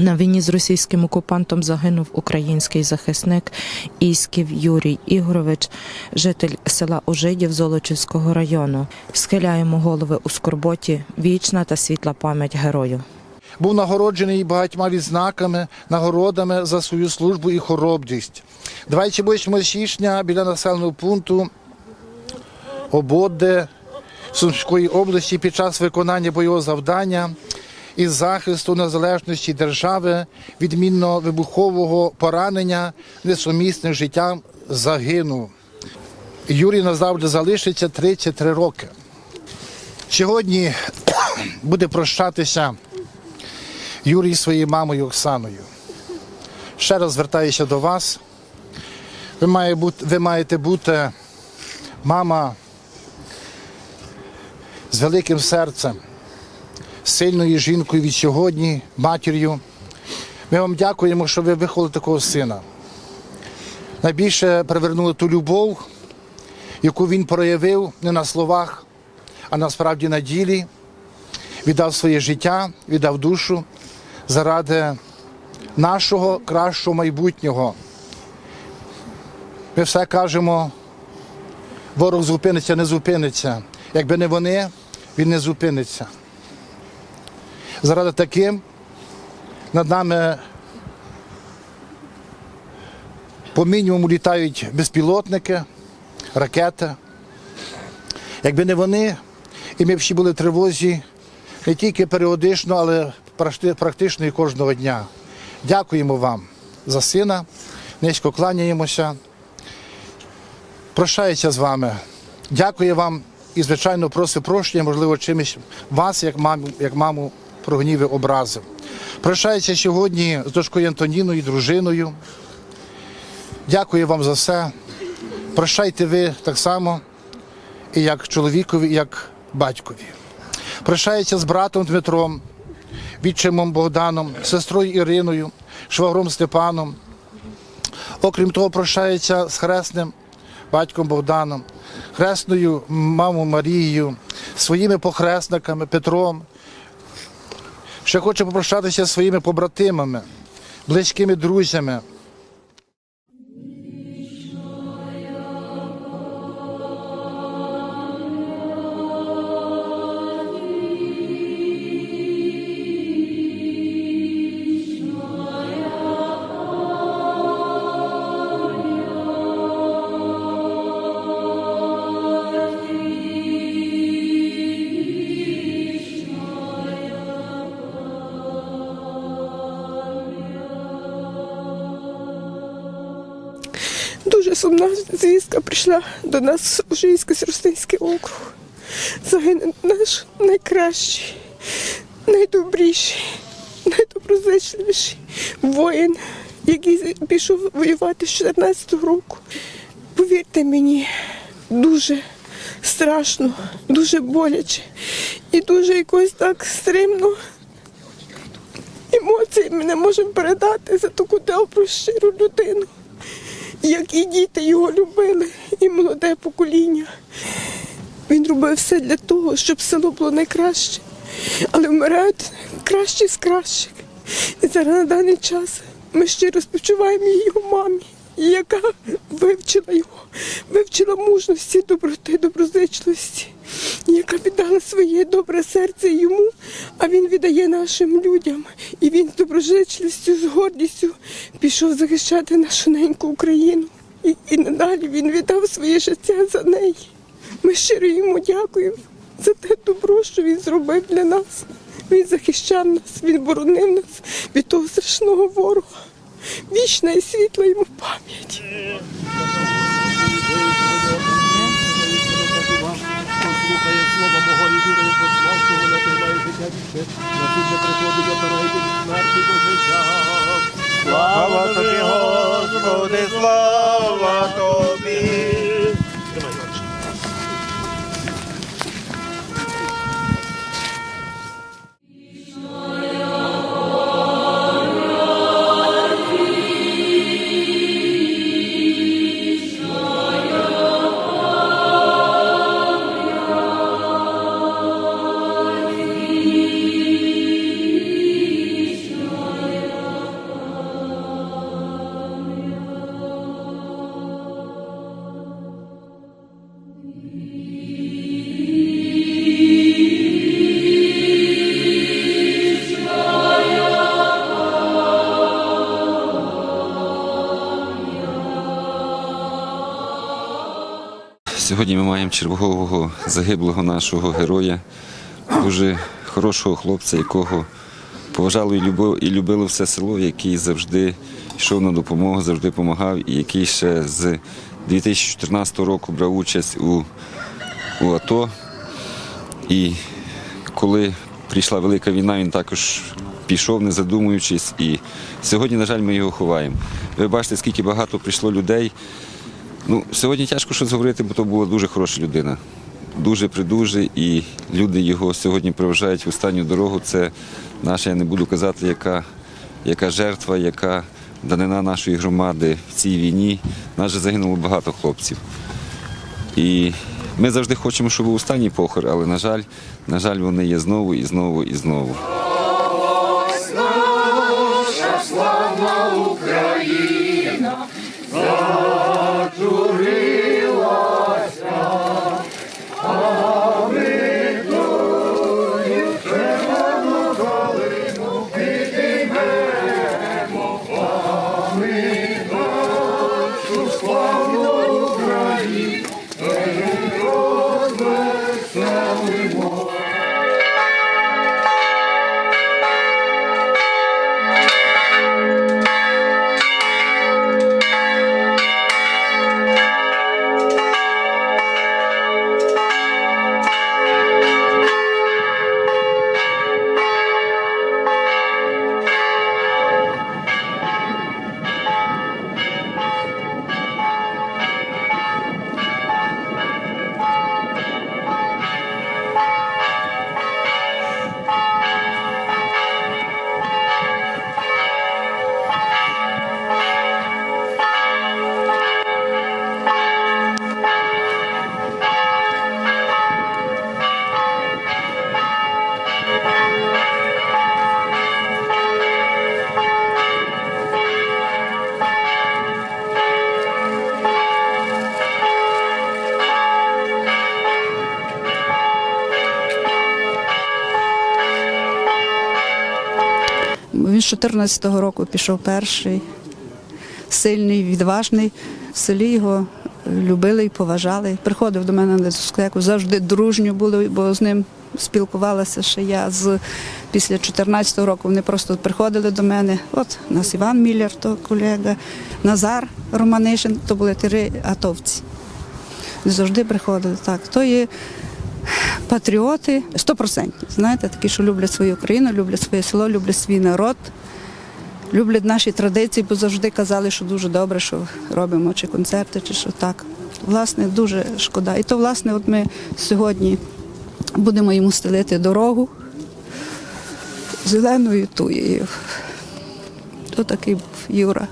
На війні з російським окупантом загинув український захисник Іськів Юрій Ігорович, житель села Ожидів Золочівського району. Схиляємо голови у скорботі. Вічна та світла пам'ять герою. Був нагороджений багатьма відзнаками, нагородами за свою службу і хоробрість. 28 січня біля населеного пункту Ободе Сумської області під час виконання бойового завдання із захисту незалежності держави від мінно-вибухового поранення несумісним життям загинув. Юрій назавжди залишиться 33 роки. Сьогодні буде прощатися Юрій своєю мамою Оксаною. Ще раз звертаюся до вас. Ви, має бути, ви маєте бути мама з великим серцем, сильною жінкою від сьогодні, матір'ю. Ми вам дякуємо, що ви виховали такого сина. Найбільше привернули ту любов, яку він проявив не на словах, а насправді на ділі. Віддав своє життя, віддав душу заради нашого кращого майбутнього. Ми все кажемо, ворог зупиниться, не зупиниться. Якби не вони, він не зупиниться. Заради таким над нами по мінімуму літають безпілотники, ракети. Якби не вони, і ми всі були в тривозі не тільки періодично, але практично і кожного дня. Дякуємо вам за сина, низько кланяємося. Прощаюся з вами. Дякую вам і, звичайно, просив прощення, можливо, чимось вас, як маму, як маму прогнів і образив. Прощаюся сьогодні з дочкою Антоніною, дружиною. Дякую вам за все. Прощайте ви так само, і як чоловікові, і як батькові. Прощається з братом Дмитром, відчимом Богданом, сестрою Іриною, швагром Степаном. Окрім того, прощається з хресним батьком Богданом, хресною мамою Марією, своїми похресниками Петром. Ще хочу попрощатися зі своїми побратимами, близькими друзями. Сумна звістка прийшла до нас у Жийсько-Сростинський округ. Загинув наш найкращий, найдобріший, найдоброзичливіший воїн, який пішов воювати з 14-го року. Повірте мені, дуже страшно, дуже боляче і дуже якось так стримно. Емоції ми не можемо передати за таку добру, щиру людину як і діти його любили, і молоде покоління. Він робив все для того, щоб село було найкраще, але вмирають кращі з кращих. І зараз на даний час ми щиро співчуваємо її мамі, яка вивчила його, вивчила мужності, доброти, доброзичливості, яка віддала своє добре серце йому, а він віддає нашим людям. І він з доброзичливістю, з гордістю пішов захищати нашу неньку Україну. І, і надалі він віддав своє життя за неї. Ми щиро йому дякуємо за те добро, що він зробив для нас. Він захищав нас, він боронив нас від того страшного ворога. Вічна і світла йому пам'ять. Слава слова мого слава вірує Сьогодні ми маємо чергового загиблого нашого героя, дуже хорошого хлопця, якого поважало і любив, і любило все село, який завжди йшов на допомогу, завжди допомагав, і який ще з 2014 року брав участь у, у АТО. І коли прийшла велика війна, він також пішов, не задумуючись. І сьогодні, на жаль, ми його ховаємо. Ви бачите, скільки багато прийшло людей. Ну, сьогодні тяжко щось говорити, бо то була дуже хороша людина. Дуже придуже, і люди його сьогодні проважають в останню дорогу. Це наша, я не буду казати, яка, яка жертва, яка данина нашої громади в цій війні. Нас же загинуло багато хлопців. І ми завжди хочемо, щоб був останній похор, але, на жаль, на жаль, вони є знову і знову і знову. З 14-го року пішов перший, сильний, відважний. В селі його любили і поважали. Приходив до мене на дискотеку, завжди дружньо були, бо з ним спілкувалася ще я з після 14-го року. Вони просто приходили до мене. От у нас Іван Міллер, то колега, Назар Романишин, то були три атовці. Завжди приходили. Так, то є патріоти стопроцентні. Знаєте, такі, що люблять свою країну, люблять своє село, люблять свій народ, люблять наші традиції, бо завжди казали, що дуже добре, що робимо чи концерти, чи що так. Власне, дуже шкода. І то, власне, от ми сьогодні будемо йому стелити дорогу зеленою туєю. То такий був Юра.